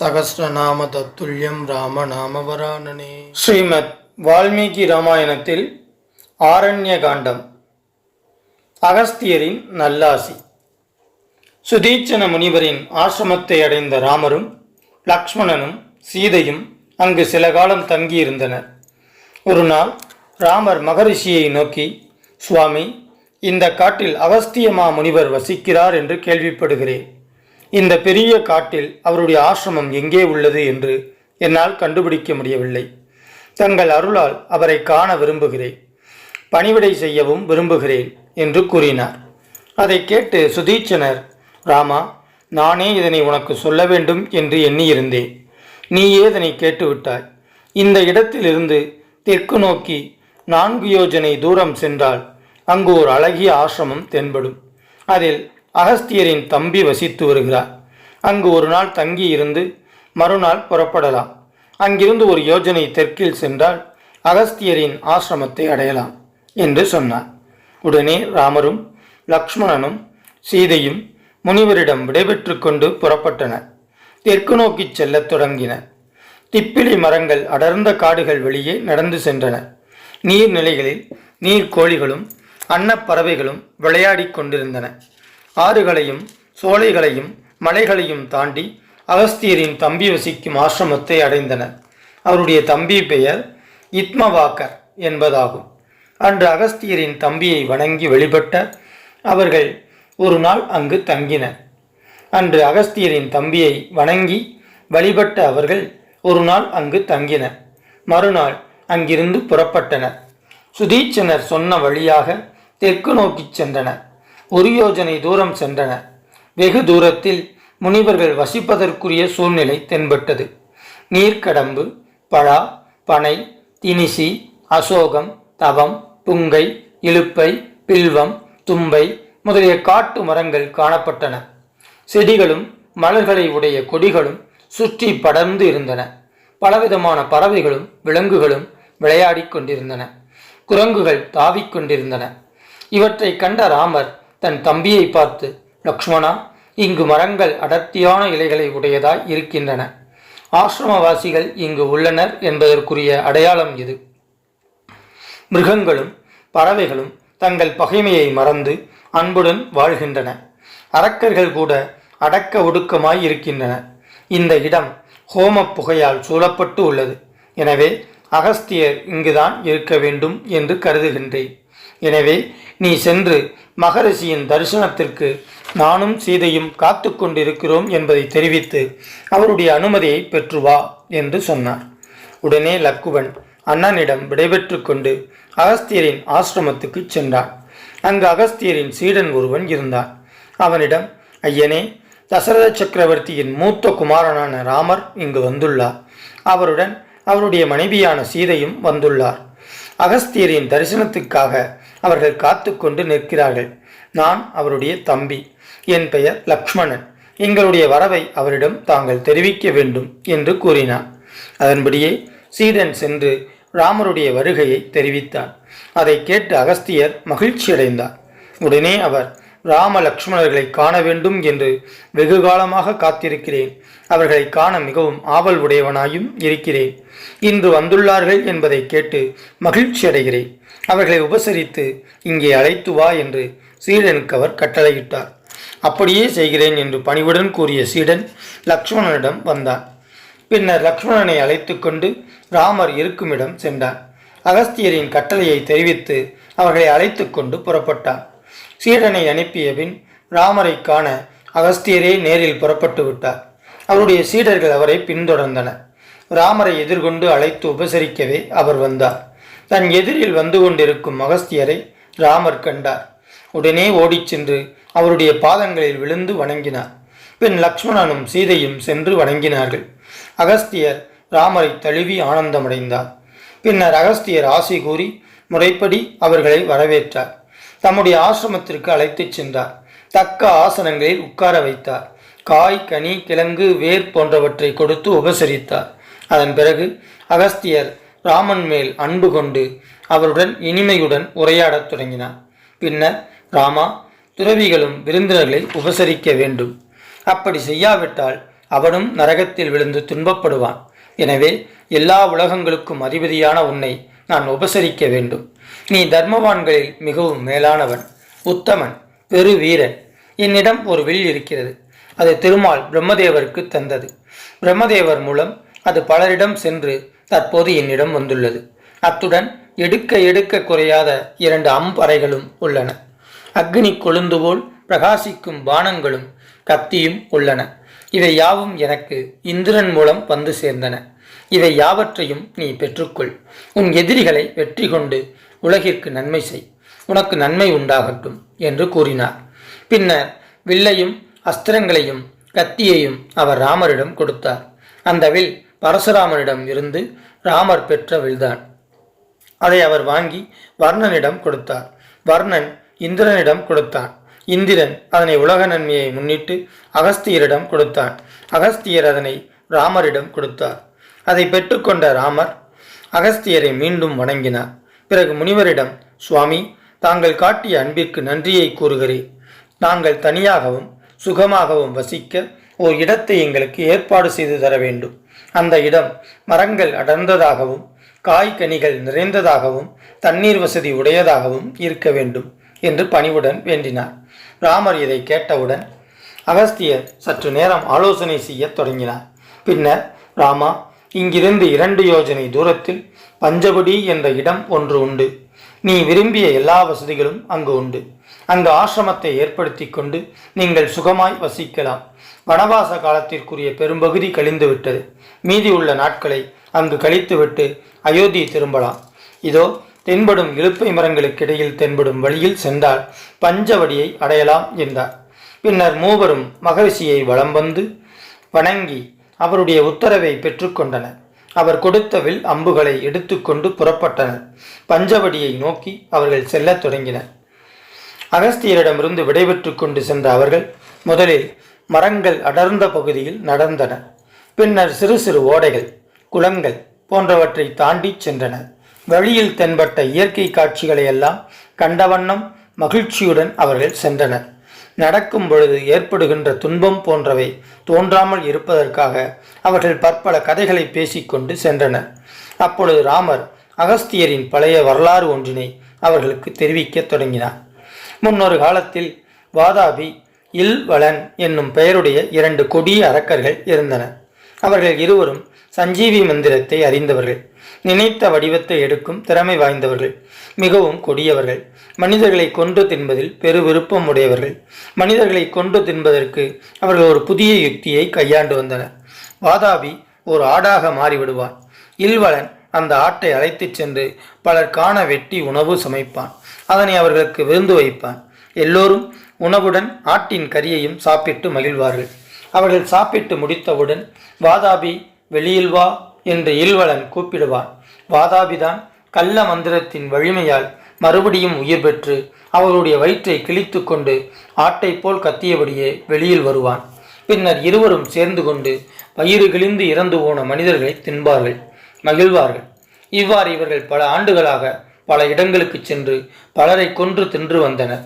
சகஸ்ரநாம தத்துல்யம் ராம நாம ஸ்ரீமத் வால்மீகி ராமாயணத்தில் ஆரண்ய காண்டம் அகஸ்தியரின் நல்லாசி. சுதீட்சண முனிவரின் ஆசிரமத்தை அடைந்த ராமரும் லக்ஷ்மணனும் சீதையும் அங்கு சில காலம் தங்கியிருந்தனர். ஒரு நாள் ராமர் மகரிஷியை நோக்கி சுவாமி இந்த காட்டில் அகஸ்தியமா முனிவர் வசிக்கிறார் என்று கேள்விப்படுகிறேன். இந்த பெரிய காட்டில் அவருடைய ஆசிரமம் எங்கே உள்ளது என்று என்னால் கண்டுபிடிக்க முடியவில்லை. தங்கள் அருளால் அவரை காண விரும்புகிறேன். பணிவிடை செய்யவும் விரும்புகிறேன் என்று கூறினார். அதை கேட்டு சுதீட்சனர் ராமா நானே இதனை உனக்கு சொல்ல வேண்டும் என்று எண்ணியிருந்தேன். நீயே இதனை கேட்டுவிட்டாய். இந்த இடத்திலிருந்து தெற்கு நோக்கி நான்கு யோஜனை தூரம் சென்றால் அங்கு ஒரு அழகிய ஆசிரமம் தென்படும். அதில் அகஸ்தியரின் தம்பி வசித்து வருகிறார். அங்கு ஒரு நாள் தங்கி இருந்து மறுநாள் புறப்படலாம். அங்கிருந்து ஒரு யோஜனை தெற்கில் சென்றால் அகஸ்தியரின் ஆசிரமத்தை அடையலாம் என்று சொன்னார். உடனே ராமரும் லக்ஷ்மணனும் சீதையும் முனிவரிடம் விடைபெற்று கொண்டு புறப்பட்டனர். தெற்கு நோக்கிச் செல்லத் தொடங்கினர். திப்பிலி மரங்கள் அடர்ந்த காடுகள் வெளியே நடந்து சென்றன. நீர்நிலைகளில் நீர்க்கோழிகளும் அன்னப்பறவைகளும் விளையாடிக் கொண்டிருந்தன. ஆறுகளையும் சோலைகளையும் மலைகளையும் தாண்டி அகஸ்தியரின் தம்பி வசிக்கும் ஆசிரமத்தை அடைந்தனர். அவருடைய தம்பி பெயர் இத்மவாக்கர் என்பதாகும். அன்று அகஸ்தியரின் தம்பியை வணங்கி வழிபட்ட அவர்கள் ஒரு நாள் அங்கு தங்கினர். அன்று அகஸ்தியரின் தம்பியை வணங்கி வழிபட்ட அவர்கள் ஒரு நாள் அங்கு தங்கினர். மறுநாள் அங்கிருந்து புறப்பட்டனர். சுதீட்சணர் சொன்ன வழியாக தெற்கு நோக்கிச் சென்றனர். ஒரு யோஜனை தூரம் சென்றனர் வெகு தூரத்தில் முனிவர்கள் வசிப்பதற்குரிய சூழ்நிலை தென்பட்டது. நீர்க்கடம்பு பழா பனை தினிசி அசோகம் தவம் புங்கை இழுப்பை பில்வம் தும்பை முதலிய காட்டு மரங்கள் காணப்பட்டன. செடிகளும் மலர்களை உடைய கொடிகளும் சுற்றி படர்ந்து இருந்தன. பலவிதமான பறவைகளும் விலங்குகளும் விளையாடிக் கொண்டிருந்தன. குரங்குகள் தாவிக் கொண்டிருந்தன. இவற்றை கண்ட ராமர் தன் தம்பியை பார்த்து லக்ஷ்மணா இங்கு மரங்கள் அடர்த்தியான இலைகளை உடையதாய் இருக்கின்றன. ஆசிரமவாசிகள் இங்கு உள்ளனர் என்பதற்குரிய அடையாளம் இது. மிருகங்களும் பறவைகளும் தங்கள் பகைமையை மறந்து அன்புடன் வாழ்கின்றன. அரக்கர்கள் கூட அடக்க ஒடுக்கமாய் இருக்கின்றன. இந்த இடம் ஹோம புகையால் சூழப்பட்டு உள்ளது. எனவே அகஸ்தியர் இங்குதான் இருக்க வேண்டும் என்று கருதுகின்றேன். எனவே நீ சென்று மகரிஷியின் தரிசனத்திற்கு நானும் சீதையும் காத்து கொண்டிருக்கிறோம் என்பதை தெரிவித்து அவருடைய அனுமதியை பெற்று வா என்று சொன்னார். உடனே லக்குவன் அண்ணனிடம் விடைபெற்று கொண்டு அகஸ்தியரின் ஆசிரமத்துக்கு சென்றான். அங்கு அகஸ்தியரின் சீடன் ஒருவன் இருந்தான். அவனிடம் ஐயனே தசரத சக்கரவர்த்தியின் மூத்த குமாரனான ராமர் இங்கு வந்துள்ளார். அவருடன் அவருடைய மனைவியான சீதையும் வந்துள்ளார். அகஸ்தியரின் தரிசனத்துக்காக அவர்கள் காத்து கொண்டு நிற்கிறார்கள். நான் அவருடைய தம்பி. என் பெயர் லக்ஷ்மணன். எங்களுடைய வரவை அவரிடம் தாங்கள் தெரிவிக்க வேண்டும் என்று கூறினார் அதன்படியே சீடன் சென்று ராமருடைய வருகையை தெரிவித்தார் அதை கேட்டு அகஸ்தியர் மகிழ்ச்சியடைந்தார். உடனே அவர் ராம லக்ஷ்மணர்களை காண வேண்டும் என்று வெகு காலமாக காத்திருக்கிறேன். அவர்களை காண மிகவும் ஆவல் உடையவனாயும் இருக்கிறேன். இன்று வந்துள்ளார்கள் என்பதை கேட்டு மகிழ்ச்சி அடைகிறேன் அவர்களை உபசரித்து இங்கே அழைத்து வா என்று சீடனுக்கு அவர் கட்டளையிட்டார். அப்படியே செய்கிறேன் என்று பணிவுடன் கூறிய சீடன் லக்ஷ்மணனிடம் வந்தான். பின்னர் லக்ஷ்மணனை அழைத்து கொண்டு ராமர் இருக்குமிடம் சென்றான். அகஸ்தியரின் கட்டளையை தெரிவித்து அவர்களை அழைத்து கொண்டு புறப்பட்டான். சீடனை அனுப்பிய பின் ராமரை காண அகஸ்தியரே நேரில் புறப்பட்டு விட்டார். அவருடைய சீடர்கள் அவரை பின்தொடர்ந்தனர். ராமரை எதிர்கொண்டு அழைத்து உபசரிக்கவே அவர் வந்தார். தன் எதிரில் வந்து கொண்டிருக்கும் அகஸ்தியரை ராமர் கண்டார். உடனே ஓடிச் சென்று அவருடைய பாதங்களில் விழுந்து வணங்கினார். பின் லக்ஷ்மணனும் சீதையும் சென்று வணங்கினார்கள். அகஸ்தியர் ராமரை தழுவி ஆனந்தமடைந்தார். பின்னர் அகஸ்தியர் ஆசி கூறி முறைப்படி அவர்களை வரவேற்றார். தம்முடைய ஆசிரமத்திற்கு அழைத்துச் சென்றார். தக்க ஆசனங்களில் உட்கார வைத்தார். காய் கனி கிழங்கு வேர் போன்றவற்றை கொடுத்து உபசரித்தார். அதன் பிறகு அகஸ்தியர் ராமன் மேல் அன்பு கொண்டு அவருடன் இனிமையுடன் உரையாடத் தொடங்கினார். பின்னர் ராமா துறவிகளும் விருந்தினர்களை உபசரிக்க வேண்டும். அப்படி செய்யாவிட்டால் அவனும் நரகத்தில் விழுந்து துன்பப்படுவான். எனவே எல்லா உலகங்களுக்கும் அதிபதியான உன்னை நான் உபசரிக்க வேண்டும். நீ தர்மவான்களில் மிகவும் மேலானவன் உத்தமன் பெரு வீரன். என்னிடம் ஒரு வில் இருக்கிறது. அது திருமால் பிரம்மதேவருக்கு தந்தது. பிரம்மதேவர் மூலம் அது பலரிடம் சென்று தற்போது என்னிடம் வந்துள்ளது. அத்துடன் எடுக்க எடுக்க குறையாத இரண்டு அம்பறைகளும் உள்ளன. அக்னி கொழுந்து போல் பிரகாசிக்கும் பானங்களும் கத்தியும் உள்ளன. இவை யாவும் எனக்கு இந்திரன் மூலம் வந்து சேர்ந்தன. இவை யாவற்றையும் நீ பெற்றுக்கொள். உன் எதிரிகளை வெற்றி கொண்டு உலகிற்கு நன்மை செய். உனக்கு நன்மை உண்டாகட்டும் என்று கூறினார். பின்னர் வில்லையும் அஸ்திரங்களையும் கத்தியையும் அவர் ராமரிடம் கொடுத்தார். அந்த வில் பரசுராமனிடம் இருந்து ராமர் பெற்ற வில்தான். அதை அவர் வாங்கி வர்ணனிடம் கொடுத்தார். வர்ணன் இந்திரனிடம் கொடுத்தான். இந்திரன் அதனை உலக நன்மையை முன்னிட்டு அகஸ்தியரிடம் கொடுத்தான். அகஸ்தியர் அதனை ராமரிடம் கொடுத்தார். அதை பெற்றுக்கொண்ட ராமர் அகஸ்தியரை மீண்டும் வணங்கினார். பிறகு முனிவரிடம் சுவாமி தாங்கள் காட்டிய அன்பிற்கு நன்றியை கூறுகிறேன். நாங்கள் தனியாகவும் சுகமாகவும் வசிக்க ஓர் இடத்தை எங்களுக்கு ஏற்பாடு செய்து தர வேண்டும். அந்த இடம் மரங்கள் அடர்ந்ததாகவும் காய் கனிகள் நிறைந்ததாகவும் தண்ணீர் வசதி உடையதாகவும் இருக்க வேண்டும் என்று பணிவுடன் வேண்டினார். ராமர் இதை கேட்டவுடன் அகஸ்தியர் சற்று நேரம் ஆலோசனை செய்யத் தொடங்கினார். பின்னர் ராமா இங்கிருந்து இரண்டு யோஜனை தூரத்தில் பஞ்சபடி என்ற இடம் ஒன்று உண்டு. நீ விரும்பிய எல்லா வசதிகளும் அங்கு உண்டு. அங்கு ஆசிரமத்தை ஏற்படுத்தி கொண்டு நீங்கள் சுகமாய் வசிக்கலாம். வனவாச காலத்திற்குரிய பெரும்பகுதி கழிந்துவிட்டது. மீதி உள்ள நாட்களை அங்கு கழித்துவிட்டு அயோத்தி திரும்பலாம். இதோ தென்படும் இலுப்பை மரங்களுக்கிடையில் தென்படும் வழியில் சென்றால் பஞ்சவடியை அடையலாம் என்றார். பின்னர் மூவரும் மகரிஷியை வலம் வந்து வணங்கி அவருடைய உத்தரவை பெற்றுக்கொண்டனர் அவர் கொடுத்த வில் அம்புகளை எடுத்துக்கொண்டு புறப்பட்டனர். பஞ்சவடியை நோக்கி அவர்கள் செல்லத் தொடங்கினர். அகஸ்தியரிடமிருந்து விடைபெற்று கொண்டு சென்ற அவர்கள் முதலில் மரங்கள் அடர்ந்த பகுதியில் நடந்தனர் பின்னர் சிறு சிறு ஓடைகள் குளங்கள் போன்றவற்றை தாண்டி சென்றனர் வழியில் தென்பட்ட இயற்கை காட்சிகளை எல்லாம் கண்டவண்ணம் மகிழ்ச்சியுடன் அவர்கள் சென்றனர் நடக்கும் பொழுது ஏற்படுகின்ற துன்பம் போன்றவை தோன்றாமல் இருப்பதற்காக அவர்கள் பற்பல கதைகளை பேசிக்கொண்டு சென்றனர் அப்பொழுது ராமர் அகஸ்தியரின் பழைய வரலாறு ஒன்றினை அவர்களுக்கு தெரிவிக்கத் தொடங்கினார். முன்னொரு காலத்தில் வாதாபி இல்வளன் என்னும் பெயருடைய இரண்டு கொடிய அரக்கர்கள் இருந்தனர் அவர்கள் இருவரும் சஞ்சீவி மந்திரத்தை அறிந்தவர்கள். நினைத்த வடிவத்தை எடுக்கும் திறமை வாய்ந்தவர்கள். மிகவும் கொடியவர்கள். மனிதர்களை கொன்று தின்பதில் பெரு விருப்பம் உடையவர்கள். மனிதர்களை கொன்று தின்பதற்கு அவர்கள் ஒரு புதிய யுக்தியை கையாண்டு வந்தனர். வாதாபி ஒரு ஆடாக மாறிவிடுவான். இல்வளன் அந்த ஆட்டை அழைத்துச் சென்று பலர் காண வெட்டி உணவு சமைப்பான். அதனை அவர்களுக்கு விருந்து வைப்பான் எல்லோரும் உணவுடன் ஆட்டின் கரியையும் சாப்பிட்டு மகிழ்வார்கள். அவர்கள் சாப்பிட்டு முடித்தவுடன் வாதாபி வெளியில் வா என்று இல்வளன் கூப்பிடுவான் வாதாபிதான் கள்ள மந்திரத்தின் வலிமையால் மறுபடியும் உயிர் பெற்று அவர்களுடைய வயிற்றை கிழித்து கொண்டு ஆட்டை போல் கத்தியபடியே வெளியில் வருவான். பின்னர் இருவரும் சேர்ந்து கொண்டு வயிறு கிழிந்து இறந்து போன மனிதர்களை தின்பார்கள் மகிழ்வார்கள். இவ்வாறு இவர்கள் பல ஆண்டுகளாக பல இடங்களுக்கு சென்று பலரை கொன்று தின்று வந்தனர்.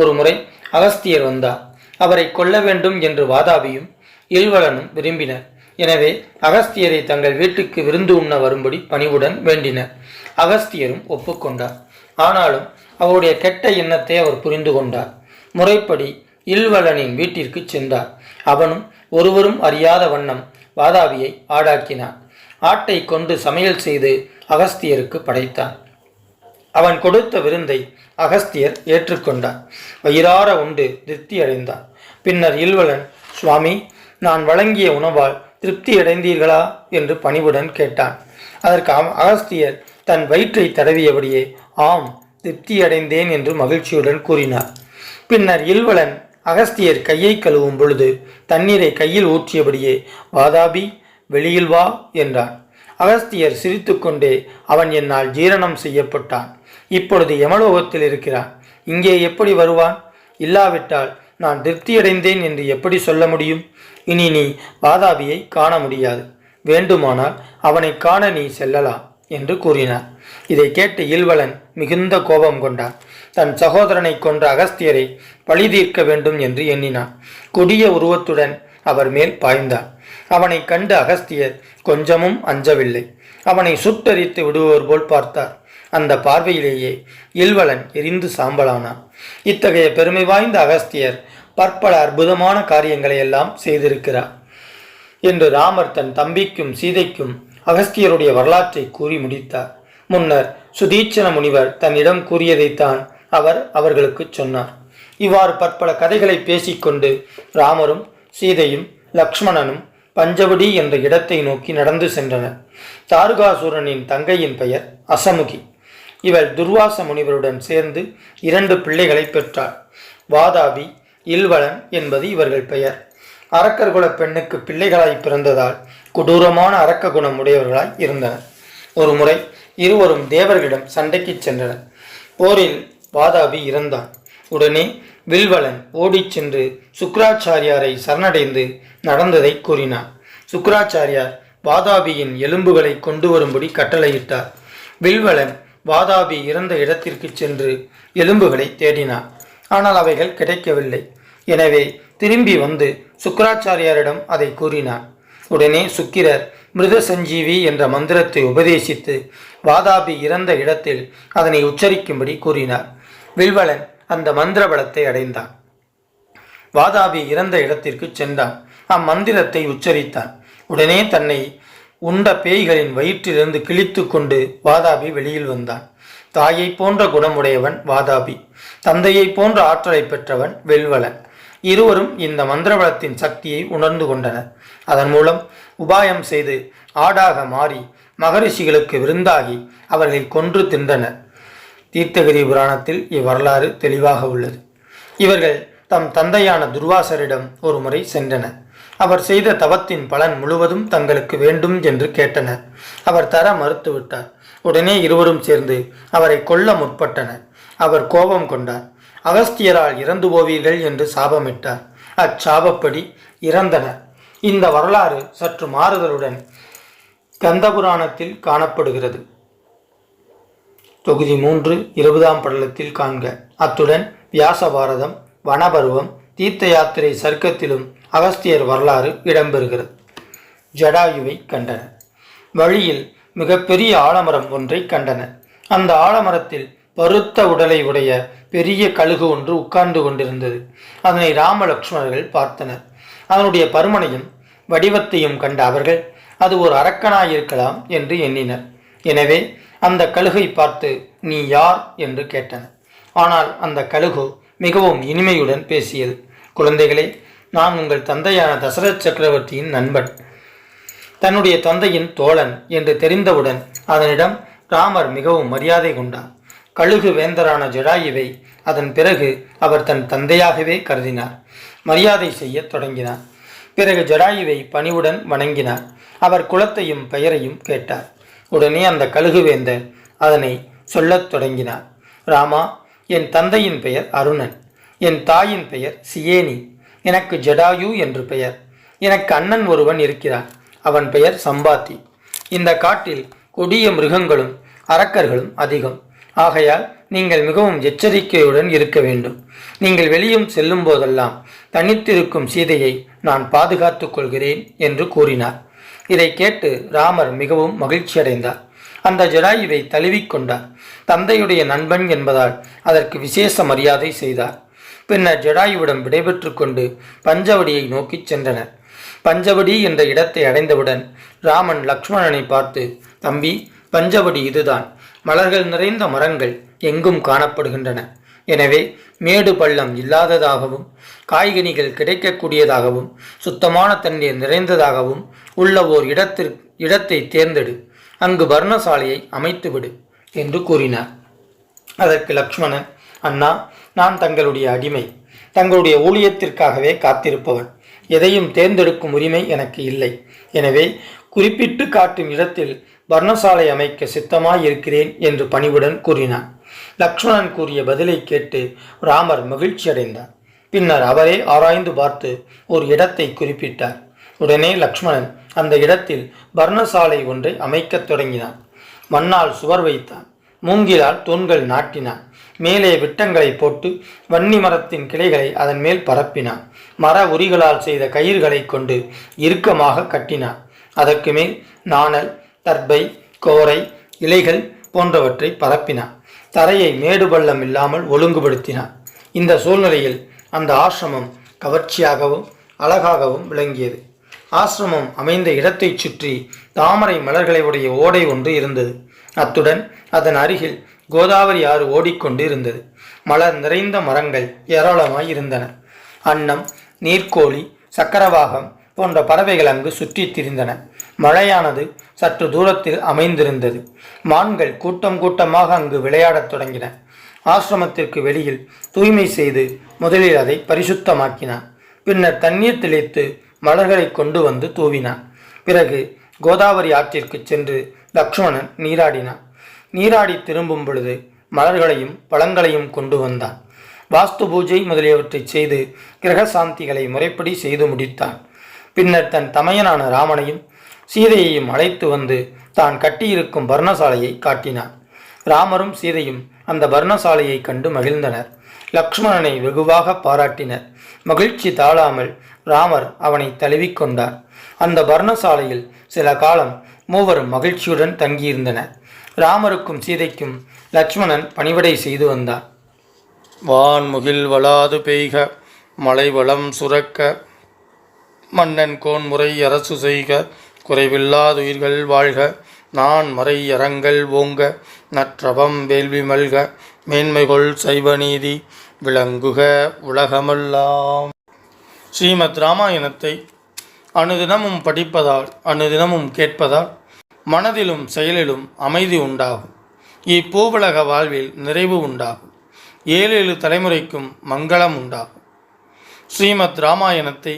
ஒரு முறை அகஸ்தியர் வந்தார் அவரை கொல்ல வேண்டும் என்று வாதாபியும் இல்வலனும் விரும்பினர். எனவே அகஸ்தியரை தங்கள் வீட்டுக்கு விருந்து உண்ண வரும்படி பணிவுடன் வேண்டினர். அகஸ்தியரும் ஒப்புக்கொண்டார் ஆனாலும் அவருடைய கெட்ட எண்ணத்தை அவர் புரிந்து கொண்டார். முறைப்படி இல்வலனின் வீட்டிற்கு சென்றார். அவனும் ஒருவரும் அறியாத வண்ணம் வாதாபியை ஆடாக்கினான். ஆட்டை கொண்டு சமையல் செய்து அகஸ்தியருக்கு படைத்தான். அவன் கொடுத்த விருந்தை அகஸ்தியர் ஏற்றுக்கொண்டார். வயிறார உண்டு திருப்தி அடைந்தார் பின்னர் இல்வலன் சுவாமி நான் வழங்கிய உணவால் திருப்தி அடைந்தீர்களா என்று பணிவுடன் கேட்டான். அதற்கு அவ- அகஸ்தியர் தன் வயிற்றை தடவியபடியே ஆம் திருப்தி அடைந்தேன் என்று மகிழ்ச்சியுடன் கூறினார். பின்னர் இல்வலன் அகஸ்தியர் கையை கழுவும் பொழுது தண்ணீரை கையில் ஊற்றியபடியே வாதாபி வெளியில் வா என்றான். அகஸ்தியர் சிரித்துக்கொண்டே அவன் என்னால் ஜீரணம் செய்யப்பட்டான். இப்பொழுது யமலோகத்தில் இருக்கிறான் இங்கே எப்படி வருவான்? இல்லாவிட்டால் நான் திருப்தியடைந்தேன் என்று எப்படி சொல்ல முடியும்? இனி நீ வாதாபியை காண முடியாது. வேண்டுமானால் அவனை காண நீ செல்லலாம் என்று கூறினார். இதை கேட்டு இல்வலன் மிகுந்த கோபம் கொண்டான். தன் சகோதரனை கொன்ற அகஸ்தியரை பழி தீர்க்க வேண்டும் என்று எண்ணினான். கொடிய உருவத்துடன் அவர் மேல் பாய்ந்தார் அவனை கண்டு அகஸ்தியர் கொஞ்சமும் அஞ்சவில்லை. அவனை சுட்டரித்து விடுவோர் போல் பார்த்தார். அந்த பார்வையிலேயே இல்வலன் எரிந்து சாம்பலானான். இத்தகைய பெருமை வாய்ந்த அகஸ்தியர் பற்பல அற்புதமான காரியங்களை எல்லாம் செய்திருக்கிறார் என்று ராமர் தன் தம்பிக்கும் சீதைக்கும் அகஸ்தியருடைய வரலாற்றை கூறி முடித்தார். முன்னர் சுதீட்சண முனிவர் தன்னிடம் கூறியதைத்தான் அவர் அவர்களுக்கு சொன்னார். இவ்வாறு பற்பல கதைகளை பேசிக்கொண்டு ராமரும் சீதையும் லக்ஷ்மணனும் பஞ்சவடி என்ற இடத்தை நோக்கி நடந்து சென்றனர். தாருகாசுரனின் தங்கையின் பெயர் அசமுகி. இவள் துர்வாச முனிவருடன் சேர்ந்து இரண்டு பிள்ளைகளை பெற்றாள் வாதாபி இல்வளன் என்பது இவர்கள் பெயர். அரக்கர் குலப் பெண்ணுக்கு பிள்ளைகளாய் பிறந்ததால் கொடூரமான அரக்க குணம் உடையவர்களாய் இருந்தனர். ஒரு முறை இருவரும் தேவர்களிடம் சண்டைக்கு சென்றனர். போரில் வாதாபி இறந்தான். உடனே வில்வலன் ஓடிச் சென்று சுக்ராச்சாரியாரை சரணடைந்து நடந்ததை கூறினார். சுக்ராச்சாரியார் வாதாபியின் எலும்புகளை கொண்டு வரும்படி கட்டளையிட்டார். வில்வலன் வாதாபி இறந்த இடத்திற்கு சென்று எலும்புகளை தேடினார். ஆனால் அவைகள் கிடைக்கவில்லை. எனவே திரும்பி வந்து சுக்கராச்சாரியாரிடம் அதை கூறினார். உடனே சுக்கிரர் மிருத சஞ்சீவி என்ற மந்திரத்தை உபதேசித்து வாதாபி இறந்த இடத்தில் அதனை உச்சரிக்கும்படி கூறினார். வில்வலன் அந்த மந்திர பலத்தை அடைந்தான். வாதாபி இறந்த இடத்திற்கு சென்றான். அம்மந்திரத்தை உச்சரித்தான். உடனே தன்னை உண்ட பேய்களின் வயிற்றிலிருந்து கிழித்து கொண்டு வாதாபி வெளியில் வந்தான். தாயை போன்ற குணமுடையவன் வாதாபி. தந்தையை போன்ற ஆற்றலை பெற்றவன் வெல்வலன் இருவரும் இந்த மந்திரபலத்தின் சக்தியை உணர்ந்து கொண்டனர். அதன் மூலம் உபாயம் செய்து ஆடாக மாறி மகரிஷிகளுக்கு விருந்தாகி அவர்களை கொன்று தின்றனர். தீர்த்தகிரி புராணத்தில் இவ்வரலாறு தெளிவாக உள்ளது. இவர்கள் தம் தந்தையான துர்வாசரிடம் ஒருமுறை சென்றனர். அவர் செய்த தவத்தின் பலன் முழுவதும் தங்களுக்கு வேண்டும் என்று கேட்டனர் அவர் தர மறுத்துவிட்டார். உடனே இருவரும் சேர்ந்து அவரை கொல்ல முற்பட்டனர். அவர் கோபம் கொண்டார். அகஸ்தியரால் இறந்து போவீர்கள் என்று சாபமிட்டார். அச்சாபப்படி இறந்தனர். இந்த வரலாறு சற்று மாறுதலுடன் கந்தபுராணத்தில் காணப்படுகிறது. தொகுதி மூன்று இருபதாம் படலத்தில் காண்க. அத்துடன் வியாச பாரதம் வனபருவம் தீர்த்த யாத்திரை சர்க்கத்திலும் அகஸ்தியர் வரலாறு இடம்பெறுகிறது. ஜடாயுவை கண்டன. வழியில் மிகப்பெரிய ஆலமரம் ஒன்றை கண்டன. அந்த ஆலமரத்தில் பருத்த உடலை உடைய பெரிய கழுகு ஒன்று உட்கார்ந்து கொண்டிருந்தது. அதனை ராமலக்ஷ்மணர்கள் பார்த்தனர். அதனுடைய பருமனையும் வடிவத்தையும் கண்ட அவர்கள் அது ஒரு அரக்கனாயிருக்கலாம் என்று எண்ணினர். எனவே அந்த கழுகை பார்த்து நீ யார்? என்று கேட்டனர். ஆனால் அந்த கழுகு மிகவும் இனிமையுடன் பேசியது. குழந்தைகளே நான் உங்கள் தந்தையான தசரத் சக்கரவர்த்தியின் நண்பன். தன்னுடைய தந்தையின் தோழன் என்று தெரிந்தவுடன் அதனிடம் ராமர் மிகவும் மரியாதை கொண்டார். கழுகு வேந்தரான ஜடாயுவை அதன் பிறகு அவர் தன் தந்தையாகவே கருதினார். மரியாதை செய்யத் தொடங்கினார். பிறகு ஜடாயுவை பணிவுடன் வணங்கினார். அவர் குலத்தையும் பெயரையும் கேட்டார். உடனே அந்த கழுகுவேந்தர் அதனை சொல்லத் தொடங்கினார். ராமா என் தந்தையின் பெயர் அருணன். என் தாயின் பெயர் சியேனி. எனக்கு ஜடாயு என்று பெயர். எனக்கு அண்ணன் ஒருவன் இருக்கிறான் அவன் பெயர் சம்பாத்தி. இந்த காட்டில் கொடிய மிருகங்களும் அரக்கர்களும் அதிகம். ஆகையால் நீங்கள் மிகவும் எச்சரிக்கையுடன் இருக்க வேண்டும். நீங்கள் வெளியும் செல்லும் போதெல்லாம் தனித்திருக்கும் சீதையை நான் பாதுகாத்துக் கொள்கிறேன் என்று கூறினார். இதை கேட்டு ராமர் மிகவும் மகிழ்ச்சியடைந்தார். அந்த ஜடாயுவை தழுவிக்கொண்டார் தந்தையுடைய நண்பன் என்பதால் அதற்கு விசேஷ மரியாதை செய்தார். பின்னர் ஜடாயுவிடம் விடைபெற்று கொண்டு பஞ்சவடியை நோக்கிச் சென்றனர். பஞ்சவடி என்ற இடத்தை அடைந்தவுடன் ராமன் லக்ஷ்மணனை பார்த்து தம்பி பஞ்சவடி இதுதான். மலர்கள் நிறைந்த மரங்கள் எங்கும் காணப்படுகின்றன. எனவே மேடு பள்ளம் இல்லாததாகவும் காய்கனிகள் கிடைக்கக்கூடியதாகவும் சுத்தமான தண்ணீர் நிறைந்ததாகவும் உள்ள ஓர் இடத்திற்கு இடத்தை தேர்ந்தெடு. அங்கு வர்ணசாலையை அமைத்துவிடு என்று கூறினார். அதற்கு லக்ஷ்மணன் அண்ணா நான் தங்களுடைய அடிமை தங்களுடைய ஊழியத்திற்காகவே காத்திருப்பவன். எதையும் தேர்ந்தெடுக்கும் உரிமை எனக்கு இல்லை. எனவே குறிப்பிட்டு காட்டும் இடத்தில் வர்ணசாலை அமைக்க சித்தமாயிருக்கிறேன் என்று பணிவுடன் கூறினான். லக்ஷ்மணன் கூறிய பதிலை கேட்டு ராமர் மகிழ்ச்சியடைந்தார் பின்னர் அவரே ஆராய்ந்து பார்த்து ஒரு இடத்தை குறிப்பிட்டார். உடனே லக்ஷ்மணன் அந்த இடத்தில் வர்ணசாலை ஒன்றை அமைக்கத் தொடங்கினான். மண்ணால் சுவர் வைத்தான். மூங்கிலால் தூண்கள் நாட்டினான். மேலே விட்டங்களை போட்டு வன்னி மரத்தின் கிளைகளை அதன் மேல் பரப்பினான். மர உரிகளால் செய்த கயிறுகளை கொண்டு இறுக்கமாக கட்டினான். அதற்கு மேல் நாணல் தர்பை கோரை இலைகள் போன்றவற்றை பரப்பினான். தரையை மேடு பள்ளம் இல்லாமல் ஒழுங்குபடுத்தினான். இந்த சூழ்நிலையில் அந்த ஆசிரமம் கவர்ச்சியாகவும் அழகாகவும் விளங்கியது. ஆசிரமம் அமைந்த இடத்தைச் சுற்றி தாமரை மலர்களை உடைய ஓடை ஒன்று இருந்தது. அத்துடன் அதன் அருகில் கோதாவரி ஆறு ஓடிக்கொண்டு இருந்தது மலர் நிறைந்த மரங்கள் ஏராளமாய் இருந்தன. அன்னம் நீர்க்கோழி சக்கரவாகம் போன்ற பறவைகள் அங்கு சுற்றித் திரிந்தன. மழையானது சற்று தூரத்தில் அமைந்திருந்தது. மான்கள் கூட்டம் கூட்டமாக அங்கு விளையாடத் தொடங்கின. ஆசிரமத்திற்கு வெளியில் தூய்மை செய்து முதலில் அதை பரிசுத்தமாக்கினான். பின்னர் தண்ணீர் தெளித்து மலர்களை கொண்டு வந்து தூவினான். பிறகு கோதாவரி ஆற்றிற்கு சென்று லக்ஷ்மணன் நீராடினான். நீராடி திரும்பும் பொழுது மலர்களையும் பழங்களையும் கொண்டு வந்தான். வாஸ்து பூஜை முதலியவற்றை செய்து கிரகசாந்திகளை முறைப்படி செய்து முடித்தான். பின்னர் தன் தமையனான ராமனையும் சீதையையும் அழைத்து வந்து தான் கட்டியிருக்கும் பர்ணசாலையை காட்டினான். ராமரும் சீதையும் அந்த பர்ணசாலையை கண்டு மகிழ்ந்தனர். லக்ஷ்மணனை வெகுவாக பாராட்டினர். மகிழ்ச்சி தாழாமல் ராமர் அவனை தழுவிக்கொண்டார் அந்த பர்ணசாலையில் சில காலம் மூவரும் மகிழ்ச்சியுடன் தங்கியிருந்தனர். ராமருக்கும் சீதைக்கும் லட்சுமணன் பணிவிடை செய்து வந்தார். வான்முகில் வளாது பெய்க மலைவளம் சுரக்க மன்னன் கோன்முறை அரசு செய்க குறைவில்லாதுயிர்கள் வாழ்க நான் மறை அறங்கள் ஓங்க நற்றவம் வேள்வி மல்க மேன்மைகொள் சைவநீதி விளங்குக உலகமெல்லாம். ஸ்ரீமத் ராமாயணத்தை அனுதினமும் படிப்பதால் அனுதினமும் கேட்பதால் மனதிலும் செயலிலும் அமைதி உண்டாகும். இப்பூவுலக வாழ்வில் நிறைவு உண்டாகும். ஏழு ஏழு தலைமுறைக்கும் மங்களம் உண்டாகும். ஸ்ரீமத் ராமாயணத்தை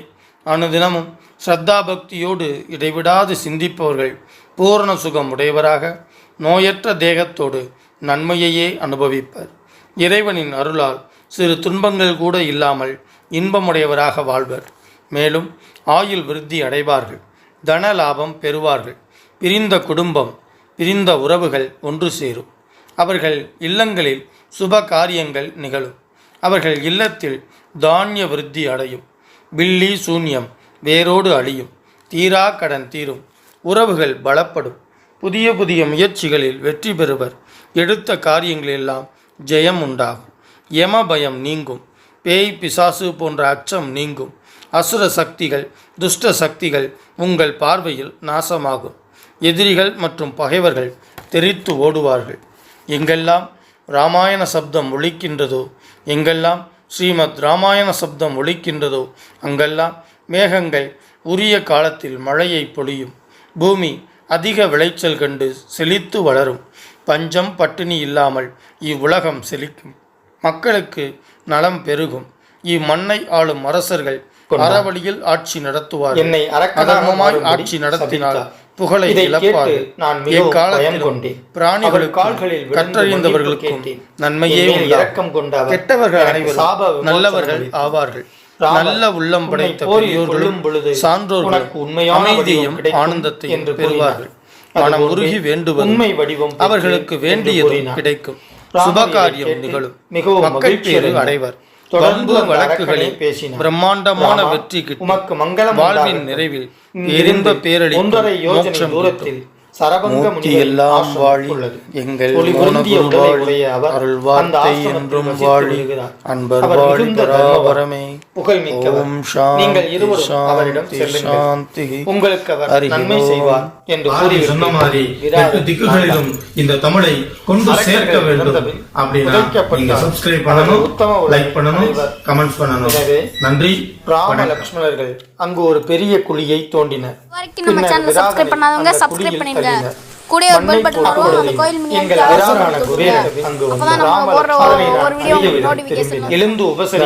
அனுதினமும் ஸ்ரத்தா பக்தியோடு இடைவிடாது சிந்திப்பவர்கள் பூரண சுகம் உடையவராக நோயற்ற தேகத்தோடு நன்மையையே அனுபவிப்பர். இறைவனின் அருளால் சிறு துன்பங்கள் கூட இல்லாமல் இன்பமுடையவராக வாழ்வர். மேலும் ஆயுள் விருத்தி அடைவார்கள். தன லாபம் பெறுவார்கள். பிரிந்த குடும்பம் பிரிந்த உறவுகள் ஒன்று சேரும். அவர்கள் இல்லங்களில் சுப காரியங்கள் நிகழும். அவர்கள் இல்லத்தில் தானிய விருத்தி அடையும். பில்லி சூன்யம் வேரோடு அழியும். தீரா கடன் தீரும். உறவுகள் பலப்படும். புதிய புதிய முயற்சிகளில் வெற்றி பெறுவர். எடுத்த காரியங்களெல்லாம் ஜெயம் உண்டாகும். யம பயம் நீங்கும். பேய் பிசாசு போன்ற அச்சம் நீங்கும். அசுர சக்திகள் துஷ்ட சக்திகள் உங்கள் பார்வையில் நாசமாகும். எதிரிகள் மற்றும் பகைவர்கள் தெரித்து ஓடுவார்கள். எங்கெல்லாம் ராமாயண சப்தம் ஒழிக்கின்றதோ எங்கெல்லாம் ஸ்ரீமத் ராமாயண சப்தம் ஒழிக்கின்றதோ அங்கெல்லாம் மேகங்கள் உரிய காலத்தில் மழையை பொழியும். பூமி அதிக விளைச்சல் கண்டு செழித்து வளரும். பஞ்சம் பட்டினி இல்லாமல் இவ்வுலகம் செழிக்கும். மக்களுக்கு நலம் பெருகும். இம்மண்ணை ஆளும் அரசர்கள் அறவழியில் ஆட்சி நடத்துவார் என்னை அதர்மமாய் ஆட்சி நடத்தினால் சபித்தார். புகழை பயம் எக்காலத்திலும் கொண்டேன். பிராணிகளுக்கும் கற்றறிந்தவர்களுக்கும். நன்மையே இரக்கம் கொண்ட அவர் கெட்டவர்கள் அனைவரும் நல்லவர்கள். ஆவார்கள் நல்ல உள்ளம் படைத்த பெரியோர்களும் சான்றோர்களும் ஆனந்தத்தையும் என்று பெறுவார்கள். மனம் உருகி வேண்டுவது உண்மை வடிவம் அவர்களுக்கு வேண்டியதும். கிடைக்கும் சுபகாரியம் நிகழும் மிகவும் மக்கள் அடைந்தார். அடைவர் தொடர்ந்து வழக்குகளில் பேசினார். பிரம்மாண்டமான ராமா, வெற்றி கிட்டும் உமக்கு மங்களம் வாழ்வின். நிறைவில் பேரின்ப பேரளிக்கும் ஒன்றரை மோட்சம் தூரத்தில் சரபங்க எல்லாம் வாழி. எங்கள் ஒளி பொருந்திய மோனகுரு உடலை வாழி உடைய அவர் அருள் அந்த வார்த்தை ஆசிரமத்தில் என்றும் வாழி. அன்பர் வாழி பராபரமே ஓம் சாந்தி நீங்கள் இருவரும் அவரிடம் சாந்தி செல்லுங்கள் சாந்தி உங்களுக்கு அவர் நன்மை. செய்வார் என்று சொன்ன மாதிரி திக்குகளிலும் இந்த தமிழை கொண்டு சேர்க்க வேண்டும் அப்படின்னா. நீங்க சப்ஸ்கிரைப் பண்ணணும் லைக் பண்ணணும். கமெண்ட்ஸ் பண்ணணும் நன்றி ராம வணக்கம். அங்கு ஒரு பெரிய குழியை தோண்டினர் வரைக்கும் நம்ம பின்னர் சேனலை சப்ஸ்கிரைப் விராதனை பண்ணாதவங்க அந்த சப்ஸ்கிரைப் குழியில் பண்ணிடுங்க. தள்ளினர். கூட ஒரு பெல் பட்டன் வரும் அந்த கோயில் அங்கு வந்து எழுந்து உபசரி